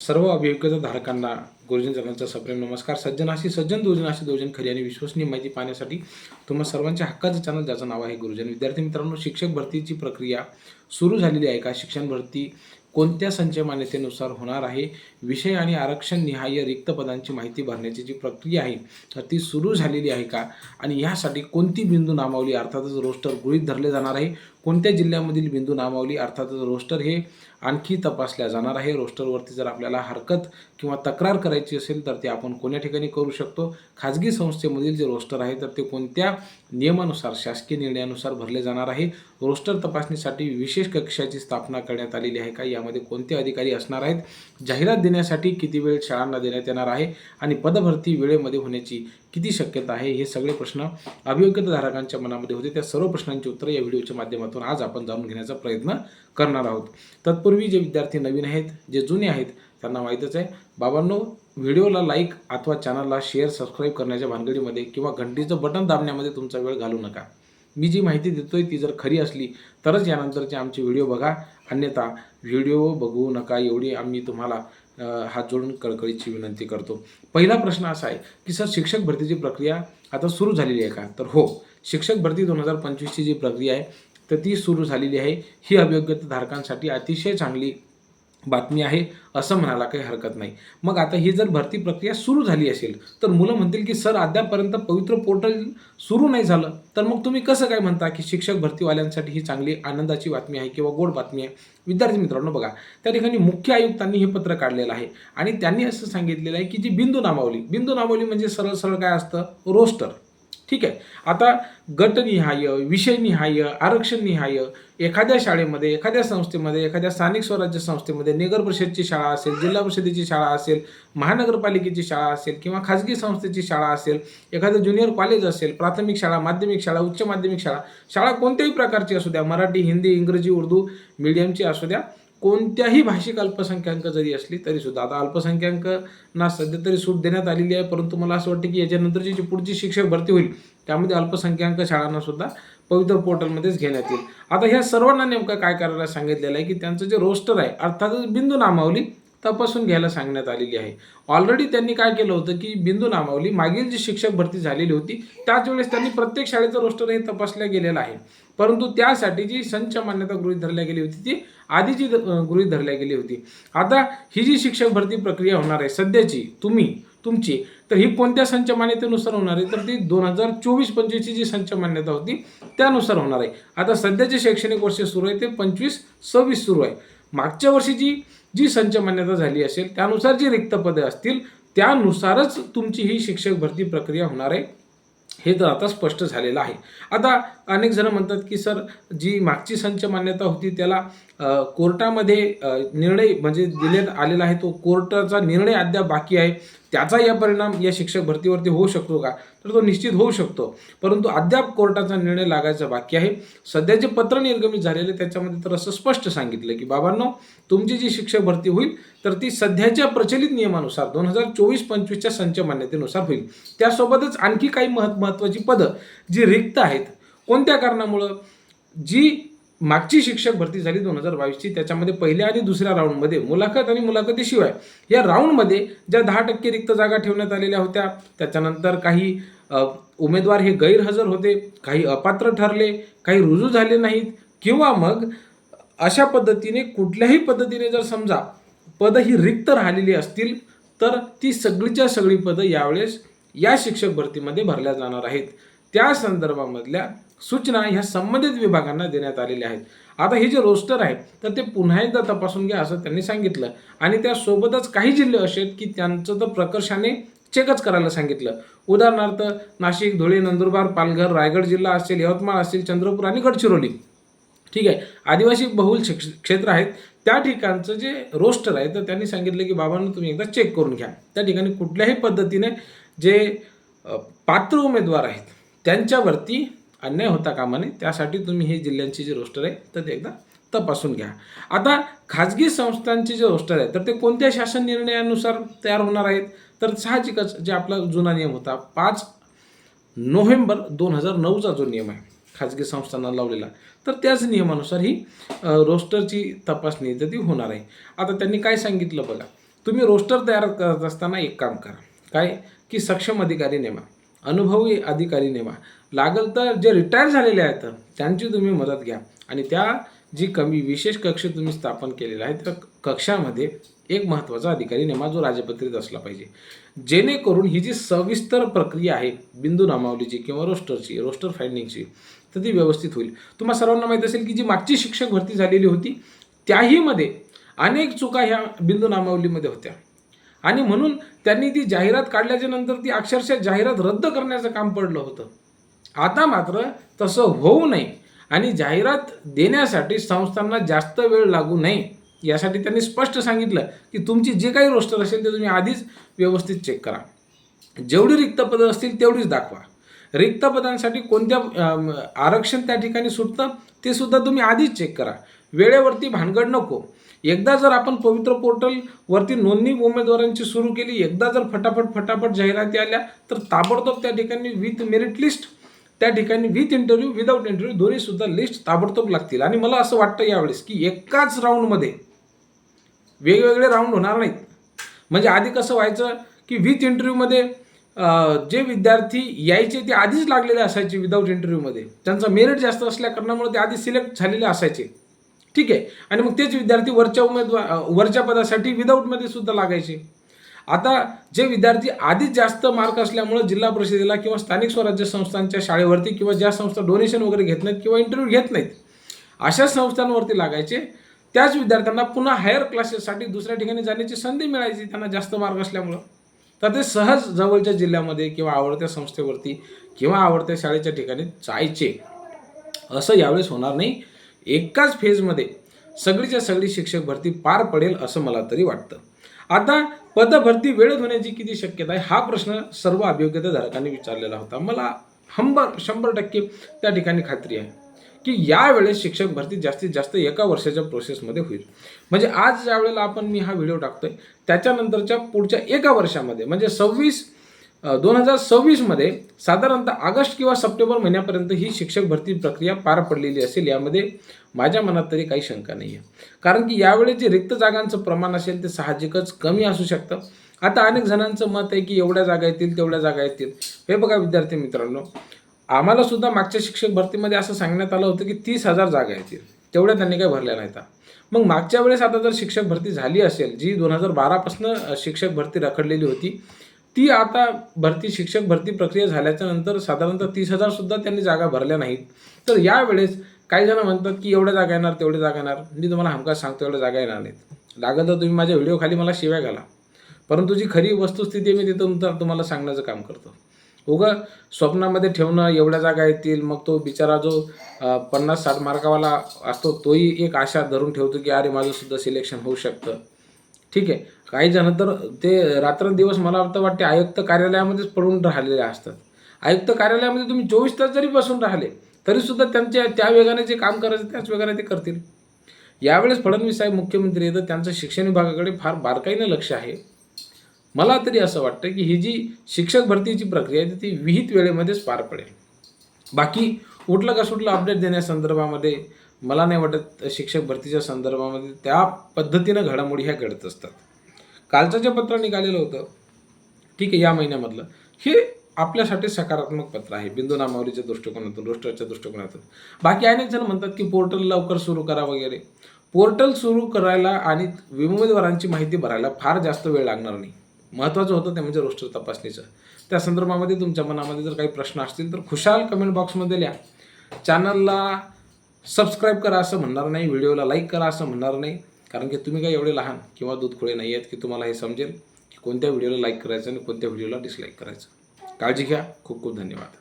सर्व अभियोग्यता धारकांना गुरुजन जगांचा सप्रेम नमस्कार. सज्जनाशी सज्जन दुर्जनाशी दोजन खरी आणि विश्वसनीय माहिती पाहण्यासाठी तुम्हा सर्वांच्या हक्काचं चॅनल ज्याचं नाव आहे गुरुजन. विद्यार्थी मित्रांनो शिक्षक भरतीची प्रक्रिया सुरू झालेली आहे का? शिक्षण भरती कोणत्या संचय मान्यतेनुसार होणार आहे? विषय आणि आरक्षण निहाय रिक्त पदांची माहिती भरण्याची जी प्रक्रिया आहे तर ती सुरू झालेली आहे का? आणि यासाठी कोणती बिंदू नामावली? अर्थातच रोस्टर गृहीत धरले जाणार आहे. कोणत्या जिल्ह्यामधील बिंदू नामावली? अर्थातच रोस्टर हे आणखी तपासल्या जाणार आहे. रोस्टरवरती जर आपल्याला हरकत किंवा तक्रार करायची असेल तर ते आपण कोण्या ठिकाणी करू शकतो? खाजगी संस्थेमधील जे रोस्टर आहे तर ते कोणत्या नियमानुसार शासकीय निर्णयानुसार भरले जाणार आहे? रोस्टर तपासणीसाठी विशेष कक्षाची स्थापना करण्यात आलेली आहे का? यामध्ये कोणते अधिकारी असणार आहेत? जाहिरात देण्यासाठी किती वेळ शाळांना देण्यात येणार आहे आणि पदभरती वेळेमध्ये होण्याची किती शक्यता आहे हे सगळे प्रश्न अभियोग्यताधारकांच्या मनामध्ये होते. त्या सर्व प्रश्नांची उत्तरं या व्हिडिओच्या माध्यमातून आज आपण जाणून घेण्याचा प्रयत्न करणार आहोत. तत्पूर्वी जे विद्यार्थी नवीन आहेत जे जुने आहेत त्यांना माहीतच आहे. बाबांनो व्हिडिओला लाईक अथवा चॅनलला शेअर सबस्क्राईब करण्याच्या भानगडीमध्ये किंवा घंटीचं बटन दाबण्यामध्ये तुमचा वेळ घालू नका. मी जी माहिती देतोय ती जर खरी असली तरच यानंतरचे आमचे व्हिडिओ बघा. अन्यथा व्हिडिओ बघू नका एवढी आम्ही तुम्हाला हात जोडून कळकळीची विनंती करतो. पहिला प्रश्न असा आहे की सर शिक्षक भरतीची प्रक्रिया आता सुरू झालेली आहे का? तर हो शिक्षक भरती दोन हजार पंचवीसची जी प्रक्रिया आहे तर ती सुरू झालेली आहे. ही अभियोग्यता धारकांसाठी अतिशय चांगली बातमी आहे असं म्हणायला काही हरकत नाही. मग आता ही जर भरती प्रक्रिया सुरू झाली असेल तर मुलं म्हणतील की सर अद्यापर्यंत पवित्र पोर्टल सुरू नाही झालं. तर मग तुम्ही कसं काय म्हणता की शिक्षक भरतीवाल्यांसाठी ही चांगली आनंदाची बातमी आहे किंवा गोड बातमी आहे? विद्यार्थी मित्रांनो बघा त्या ठिकाणी मुख्य आयुक्तांनी हे पत्र काढलेलं आहे आणि त्यांनी असं सांगितलेलं आहे की जी बिंदू नामावली बिंदू नामावली म्हणजे सरळ सरळ काय असतं? रोस्टर. ठीक आहे. आता गटनिहाय विषयनिहाय आरक्षणनिहाय एखाद्या शाळेमध्ये एखाद्या संस्थेमध्ये एखाद्या स्थानिक स्वराज्य संस्थेमध्ये नगर परिषदची शाळा असेल जिल्हा परिषदेची शाळा असेल महानगरपालिकेची शाळा असेल किंवा खाजगी संस्थेची शाळा असेल एखादं ज्युनियर कॉलेज असेल प्राथमिक शाळा माध्यमिक शाळा उच्च माध्यमिक शाळा शाळा कोणत्याही प्रकारची असू द्या मराठी हिंदी इंग्रजी उर्दू मीडियमची असू द्या कोणत्याही भाषिक अल्पसंख्याक जरी असली तरी सुद्धा. आता अल्पसंख्याकांना सध्या तरी सूट देण्यात आलेली आहे परंतु मला असं वाटतं की याच्यानंतरची जी पुढची शिक्षक भरती होईल त्यामध्ये अल्पसंख्याक शाळांना सुद्धा पवित्र पोर्टलमध्येच घेण्यात येईल. आता ह्या सर्वांना नेमकं काय करायला सांगितलेलं आहे की त्यांचं जे रोस्टर आहे अर्थातच बिंदू नामावली तपासून घ्यायला सांगण्यात आलेली आहे. ऑलरेडी त्यांनी काय केलं होतं की बिंदू नामावली मागील जी शिक्षक भरती झालेली होती त्याच वेळेस त्यांनी प्रत्येक शाळेचं रोस्टर हे तपासल्या गेलेलं आहे परंतु त्यासाठी जी संच मान्यता गृहीत धरल्या गेली होती ती आधीची जी गृहीत धरल्या गेली होती. आता ही जी शिक्षक भरती प्रक्रिया होणार आहे सध्याची तुम्ही तुमची तर ही कोणत्या संच मान्यतेनुसार होणार आहे? तर ती दोन हजार चोवीस पंचवीसची जी संच मान्यता होती त्यानुसार होणार आहे. आता सध्याचे शैक्षणिक वर्ष सुरू आहे ते पंचवीस सव्वीस सुरू आहे. मागच्या वर्षी जी संच मान्यता झाली असेल त्यानुसार जी रिक्त पदे असतील त्यानुसारच तुमची ही शिक्षक भरती प्रक्रिया होणार आहे. हे तर आता स्पष्ट झालेलं आहे. आता अनेक जण म्हणतात की सर जी मागची संच मान्यता होती त्याला कोर्टामध्ये निर्णय म्हणजे दिण्यात आलेला आहे तो कोर्टाचा निर्णय अद्याप बाकी आहे. त्याचा या परिणाम या शिक्षक भरतीवरती होऊ शकतो का? तर तो निश्चित होऊ शकतो. परंतु अद्याप कोर्टाचा निर्णय लागायचा बाकी आहे. सध्या जे पत्र निर्गमित झालेले त्याच्यामध्ये तर असं स्पष्ट सांगितलं की बाबांनो तुमची जी शिक्षक भरती होईल तर ती सध्याच्या प्रचलित नियमानुसार दोन हजार चोवीस पंचवीसच्या संच मान्यतेनुसार होईल. त्यासोबतच आणखी काही महत् महत्त्वाची पदं जी रिक्त आहेत कोणत्या कारणामुळं? जी मागची शिक्षक भरती झाली दोन हजार बावीसची त्याच्यामध्ये पहिल्या आणि दुसऱ्या राऊंडमध्ये मुलाखत आणि मुलाखतीशिवाय या राऊंडमध्ये ज्या दहा टक्के रिक्त जागा ठेवण्यात आलेल्या होत्या त्याच्यानंतर काही उमेदवार हे गैरहजर होते काही अपात्र ठरले काही रुजू झाले नाहीत किंवा मग अशा पद्धतीने कुठल्याही पद्धतीने जर समजा पदं ही रिक्त राहिलेली असतील तर ती सगळीच्या सगळी पदं यावेळेस या शिक्षक भरतीमध्ये भरल्या जाणार आहेत. त्या संदर्भामधल्या सूचना ह्या संबंधित विभागांना देण्यात आलेल्या आहेत. आता हे जे रोस्टर आहे तर ते पुन्हा एकदा तपासून घ्या असं त्यांनी सांगितलं. आणि त्यासोबतच काही जिल्हे असे आहेत की त्यांचं तर प्रकर्षाने चेकच करायला सांगितलं. उदाहरणार्थ नाशिक धुळे नंदुरबार पालघर रायगड जिल्हा असेल यवतमाळ असेल चंद्रपूर आणि गडचिरोली. ठीक आहे? आदिवासी बहुल शिक्ष- क्षेत्र आहेत. त्या ठिकाणचं जे रोस्टर आहे तर त्यांनी सांगितलं की बाबांनो तुम्ही एकदा चेक करून घ्या. त्या ठिकाणी कुठल्याही पद्धतीने जे पात्र उमेदवार आहेत त्यांच्यावरती अन्याय होता कामा नये. त्यासाठी तुम्ही हे जिल्ह्यांची जी रोस्टर आहे तर ते एकदा तपासून घ्या. आता खाजगी संस्थांचे जे रोस्टर आहे तर ते कोणत्या शासन निर्णयानुसार तयार होणार आहेत? तर साहजिकच जे आपला जुना नियम होता पाच नोव्हेंबर दोन हजार नऊचा जो नियम आहे खाजगी संस्थांना लावलेला तर त्याच नियमानुसार ही रोस्टरची तपासणी तर ती होणार आहे. आता त्यांनी काय सांगितलं बघा तुम्ही रोस्टर तयार करत असताना एक काम करा. काय? की सक्षम अधिकारी नेमा. अनुभवी अधिकारी नेमा लागल तर जे रिटायर झालेले आहेत त्यांची तुम्ही मदत घ्या. आणि त्या जी कमी विशेष कक्ष तुम्ही स्थापन केलेला आहे त्या कक्षामध्ये एक महत्त्वाचा अधिकारी नेमा जो राजपत्रित असला पाहिजे. जेणेकरून ही जी सविस्तर प्रक्रिया आहे बिंदू नामावलीची किंवा रोस्टरची रोस्टर फाइंडिंगची तर ती व्यवस्थित होईल. तुम्हाला सर्वांना माहीत असेल की जी मागची शिक्षक भरती झालेली होती त्याहीमध्ये अनेक चुका ह्या बिंदू नामावलीमध्ये होत्या. आणि म्हणून त्यांनी ती जाहिरात काढल्याच्या नंतर ती अक्षरशः जाहिरात रद्द करण्याचं काम पडलं होतं. आता मात्र तसं होऊ नये आणि जाहिरात देण्यासाठी संस्थांना जास्त वेळ लागू नये यासाठी त्यांनी स्पष्ट सांगितलं की तुमची जे काही रोस्टर असेल ते तुम्ही आधीच व्यवस्थित चेक करा. जेवढी रिक्त पदं असतील तेवढीच दाखवा. रिक्त पदांसाठी कोणत्या आरक्षण त्या ठिकाणी सुटतं ते सुद्धा तुम्ही आधीच चेक करा. वेळेवरती भानगड नको. एकदा जर आपण पवित्र पोर्टलवरती नोंदणी उमेदवारांची सुरू केली एकदा जर फटाफट फटाफट जाहिराती आल्या तर ताबडतोब त्या ठिकाणी विथ मेरिट लिस्ट त्या ठिकाणी विथ इंटरव्ह्यू विदाऊट इंटरव्ह्यू दोन्हीसुद्धा लिस्ट ताबडतोब लागतील. आणि मला असं वाटतं यावेळेस की एकाच राऊंडमध्ये वेगवेगळे राऊंड होणार नाहीत. म्हणजे आधी कसं व्हायचं की विथ इंटरव्ह्यूमध्ये जे विद्यार्थी यायचे ते आधीच लागलेले असायचे विदाऊट इंटरव्ह्यूमध्ये त्यांचा मेरिट जास्त असल्या कारणामुळे ते आधी सिलेक्ट झालेले असायचे. ठीक आहे. आणि मग तेच विद्यार्थी वरच्या उमेदवार वरच्या पदासाठी विदाऊटमध्ये सुद्धा लागायचे. आता जे विद्यार्थी आधीच जास्त मार्क असल्यामुळे जिल्हा परिषदेला किंवा स्थानिक स्वराज्य संस्थांच्या शाळेवरती किंवा ज्या संस्था डोनेशन वगैरे घेत नाहीत किंवा इंटरव्ह्यू घेत नाहीत अशा संस्थांवरती लागायचे. त्याच विद्यार्थ्यांना पुन्हा हायर क्लासेससाठी दुसऱ्या ठिकाणी जाण्याची संधी मिळायची त्यांना जास्त मार्क असल्यामुळं. तर ते सहज जवळच्या जिल्ह्यामध्ये किंवा आवडत्या संस्थेवरती किंवा आवडत्या शाळेच्या ठिकाणी जायचे. असं यावेळेस होणार नाही. एकाच फेजमध्ये सगळीच्या सगळी शिक्षक भरती पार पडेल असं मला तरी वाटतं. आता पदभरती वेळेत होण्याची किती शक्यता आहे? हा प्रश्न सर्व अभियोग्यताधारकांनी विचारलेला होता. मला हंबर शंभर टक्के त्या ठिकाणी खात्री आहे की यावेळेस शिक्षक भरती जास्तीत जास्त एका वर्षाच्या प्रोसेसमध्ये होईल. म्हणजे आज ज्या वेळेला आपण मी हा व्हिडिओ टाकतोय त्याच्यानंतरच्या पुढच्या एका वर्षामध्ये म्हणजे सव्वीस दोन हजार सव्वीसमध्ये साधारणतः ऑगस्ट किंवा सप्टेंबर महिन्यापर्यंत ही शिक्षक भरती प्रक्रिया पार पडलेली असेल यामध्ये माझ्या मनात तरी काही शंका नाही आहे कारण की यावेळी जे रिक्त जागांचं प्रमाण असेल ते साहजिकच कमी असू शकतं. आता अनेक जणांचं मत आहे की एवढ्या जागा येतील तेवढ्या जागा येतील. हे बघा विद्यार्थी मित्रांनो आम्हाला सुद्धा मागच्या शिक्षक भरतीमध्ये असं सांगण्यात आलं होतं की तीस हजार जागा येतील. तेवढ्या त्यांनी काही भरल्या नाहीत. मग मागच्या वेळेस आता जर शिक्षक भरती झाली असेल जी दोन हजार बारापासून शिक्षक भरती रखडलेली होती ती आता भरती शिक्षक भरती प्रक्रिया झाल्याच्यानंतर साधारणतः तीस हजार सुद्धा त्यांनी जागा भरल्या नाहीत. तर यावेळेस काही जण म्हणतात की एवढ्या जागा येणार तेवढ्या जागा येणार. मी तुम्हाला हमखास सांगतो एवढ्या जागा येणार नाहीत. लागत तर तुम्ही माझ्या व्हिडिओ खाली मला शिव्या घाला. परंतु जी खरी वस्तुस्थिती मी तिथं तुम्हाला सांगण्याचं काम करतो. उगं स्वप्नामध्ये ठेवणं एवढ्या जागा येतील मग तो बिचारा जो पन्नास साठ मार्कावाला असतो तोही एक आशा धरून ठेवतो की अरे माझं सुद्धा सिलेक्शन होऊ शकतं. ठीक आहे. काही जण तर ते रात्रंदिवस मला तर वाटते आयुक्त कार्यालयामध्येच पडून राहिलेले असतात. आयुक्त कार्यालयामध्ये तुम्ही चोवीस तास जरी बसून राहिले तरीसुद्धा त्यांच्या त्या वेगाने जे काम करायचं त्याच वेगाने ते करतील. यावेळेस फडणवीस साहेब मुख्यमंत्री येतं त्यांचं शिक्षण विभागाकडे फार बारकाईनं लक्ष आहे. मला तरी असं वाटतं की ही जी शिक्षक भरतीची प्रक्रिया आहे ती विहित वेळेमध्येच पार पडेल. बाकी उठलं का सुटलं अपडेट देण्यासंदर्भामध्ये मला नाही वाटत शिक्षक भरतीच्या संदर्भामध्ये त्या पद्धतीनं घडामोडी ह्या घडत असतात. कालचं जे पत्र निघालेलं होतं ठीक आहे या महिन्यामधलं हे आपल्यासाठी सकारात्मक पत्र आहे बिंदू नामावलीच्या दृष्टिकोनातून रोस्टरच्या दृष्टिकोनातून. बाकी अनेक जण म्हणतात की पोर्टल लवकर सुरू करा वगैरे. पोर्टल सुरू करायला आणि उमेदवारांची माहिती भरायला फार जास्त वेळ लागणार नाही. महत्त्वाचं होतं ते म्हणजे रोस्टर तपासणीचं. त्या संदर्भामध्ये तुमच्या मनामध्ये जर काही प्रश्न असतील तर खुशाल कमेंट बॉक्समध्ये लिहा. चॅनलला सबस्क्राईब करा असं म्हणणार नाही व्हिडिओला लाईक करा असं म्हणणार नाही. कारण की तुम्ही काय एवढे लहान किंवा दूधखोळे नाही आहेत की तुम्हाला हे समजेल की कोणत्या व्हिडिओला लाईक करायचं आणि कोणत्या व्हिडिओला डिसलाईक करायचं. काळजी घ्या. खूप खूप धन्यवाद.